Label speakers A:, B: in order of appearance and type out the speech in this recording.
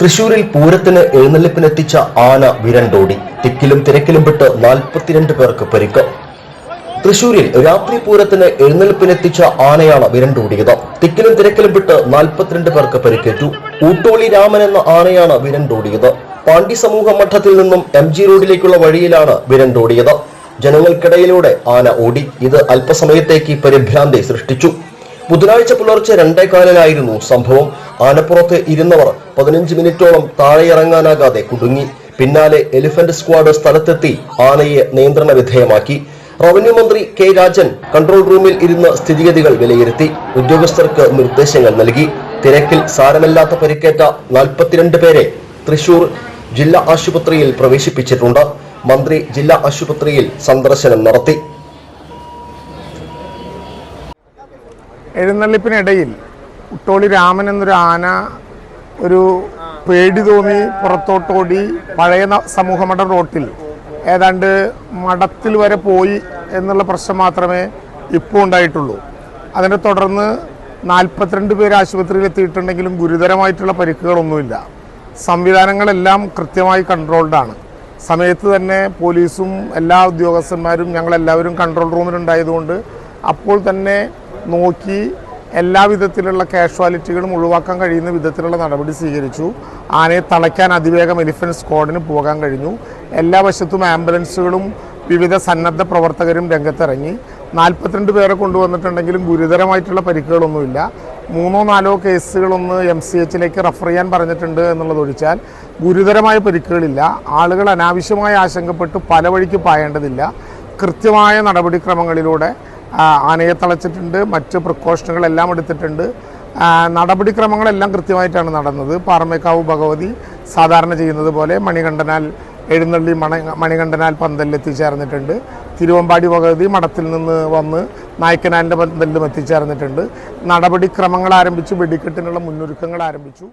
A: തൃശൂരിൽ പൂരത്തിന് എഴുന്നള്ളിപ്പിനെത്തിച്ച ആന വിരണ്ടോടി. തിക്കിലും തിരക്കിലും പെട്ട് നാൽപ്പത്തിരണ്ട് പേർക്ക് പരിക്ക്. തൃശൂരിൽ രാത്രി പൂരത്തിന് എഴുന്നള്ളിപ്പിനെത്തിച്ച ആനയാണ് വിരണ്ടോടിയത്. തിക്കിലും തിരക്കിലും പെട്ട് നാൽപ്പത്തിരണ്ട് പേർക്ക് പരിക്കേറ്റു. ഊട്ടോളി രാമൻ എന്ന ആനയാണ് വിരണ്ടോടിയത്. പാണ്ഡി സമൂഹ മഠത്തിൽ നിന്നും എം ജി റോഡിലേക്കുള്ള വഴിയിലാണ് വിരണ്ടോടിയത്. ജനങ്ങൾക്കിടയിലൂടെ ആന ഓടി. ഇത് അല്പസമയത്തേക്ക് പരിഭ്രാന്തി സൃഷ്ടിച്ചു. ബുധനാഴ്ച പുലർച്ചെ രണ്ടേകാലിലായിരുന്നു സംഭവം. ആനപ്പുറത്ത് ഇരുന്നവർ പതിനഞ്ച് മിനിറ്റോളം താഴെ താഴെയിറങ്ങാനാകാതെ കുടുങ്ങി. പിന്നാലെ എലിഫന്റ് സ്ക്വാഡ് സ്ഥലത്തെത്തി ആനയെ നിയന്ത്രണ വിധേയമാക്കി. റവന്യൂ മന്ത്രി കെ രാജൻ കൺട്രോൾ റൂമിൽ ഇരുന്ന് സ്ഥിതിഗതികൾ വിലയിരുത്തി. ഉദ്യോഗസ്ഥർക്ക് നിർദ്ദേശങ്ങൾ നൽകി. തിരക്കിൽ സാരമില്ലാത്ത പരിക്കേറ്റ നാൽപ്പത്തിരണ്ട് പേരെ തൃശൂർ ജില്ലാ ആശുപത്രിയിൽ പ്രവേശിപ്പിച്ചിട്ടുണ്ട്. മന്ത്രി ജില്ലാ ആശുപത്രിയിൽ സന്ദർശനം നടത്തി.
B: എഴുന്നള്ളിപ്പിനിടയിൽ ഉട്ടോളി രാമൻ എന്നൊരു ആന ഒരു പേടി തോന്നി പുറത്തോട്ടോടി പഴയ സമൂഹമട റോട്ടിൽ. ഏതാണ്ട് മഠത്തിൽ വരെ പോയി എന്നുള്ള പ്രശ്നം മാത്രമേ ഇപ്പോൾ ഉണ്ടായിട്ടുള്ളൂ. അതിനെ തുടർന്ന് നാൽപ്പത്തിരണ്ട് പേര് ആശുപത്രിയിൽ എത്തിയിട്ടുണ്ടെങ്കിലും ഗുരുതരമായിട്ടുള്ള പരിക്കുകളൊന്നുമില്ല. സംവിധാനങ്ങളെല്ലാം കൃത്യമായി കൺട്രോൾഡാണ് സമയത്ത് തന്നെ പോലീസും എല്ലാ ഉദ്യോഗസ്ഥന്മാരും ഞങ്ങളെല്ലാവരും കൺട്രോൾ റൂമിലുണ്ടായതുകൊണ്ട് അപ്പോൾ തന്നെ നോക്കി എല്ലാ വിധത്തിലുള്ള കാഷ്വാലിറ്റികളും ഒഴിവാക്കാൻ കഴിയുന്ന വിധത്തിലുള്ള നടപടി സ്വീകരിച്ചു. ആനയെ തളയ്ക്കാൻ അതിവേഗം എലിഫന്റ് സ്ക്വാഡിന് പോകാൻ കഴിഞ്ഞു. എല്ലാ വശത്തും ആംബുലൻസുകളും വിവിധ സന്നദ്ധ പ്രവർത്തകരും രംഗത്തിറങ്ങി. നാൽപ്പത്തിരണ്ട് പേരെ കൊണ്ടുവന്നിട്ടുണ്ടെങ്കിലും ഗുരുതരമായിട്ടുള്ള പരിക്കുകളൊന്നുമില്ല. മൂന്നോ നാലോ കേസുകളൊന്ന് എം സി എച്ചിലേക്ക് റെഫർ ചെയ്യാൻ പറഞ്ഞിട്ടുണ്ട് എന്നുള്ളതൊഴിച്ചാൽ ഗുരുതരമായ പരിക്കുകളില്ല. ആളുകൾ അനാവശ്യമായി ആശങ്കപ്പെട്ട് പല വഴിക്ക് പായേണ്ടതില്ല. കൃത്യമായ നടപടിക്രമങ്ങളിലൂടെ ആനയെ തളച്ചിട്ടുണ്ട് മറ്റ് പ്രിക്കോഷനുകളെല്ലാം എടുത്തിട്ടുണ്ട്. നടപടിക്രമങ്ങളെല്ലാം കൃത്യമായിട്ടാണ് നടന്നത്. പാറമേക്കാവ് ഭഗവതി സാധാരണ ചെയ്യുന്നത് പോലെ മണികണ്ഠനാൽ എഴുന്നള്ളി മണ മണികണ്ഠനാൽ പന്തലിൽ എത്തിച്ചേർന്നിട്ടുണ്ട്. തിരുവമ്പാടി ഭഗവതി മഠത്തിൽ നിന്ന് വന്ന് നായ്ക്കനാലിന്റെ പന്തലിലും എത്തിച്ചേർന്നിട്ടുണ്ട്. നടപടിക്രമങ്ങൾ ആരംഭിച്ചു വെടിക്കെട്ടിനുള്ള മുന്നൊരുക്കങ്ങൾ ആരംഭിച്ചു.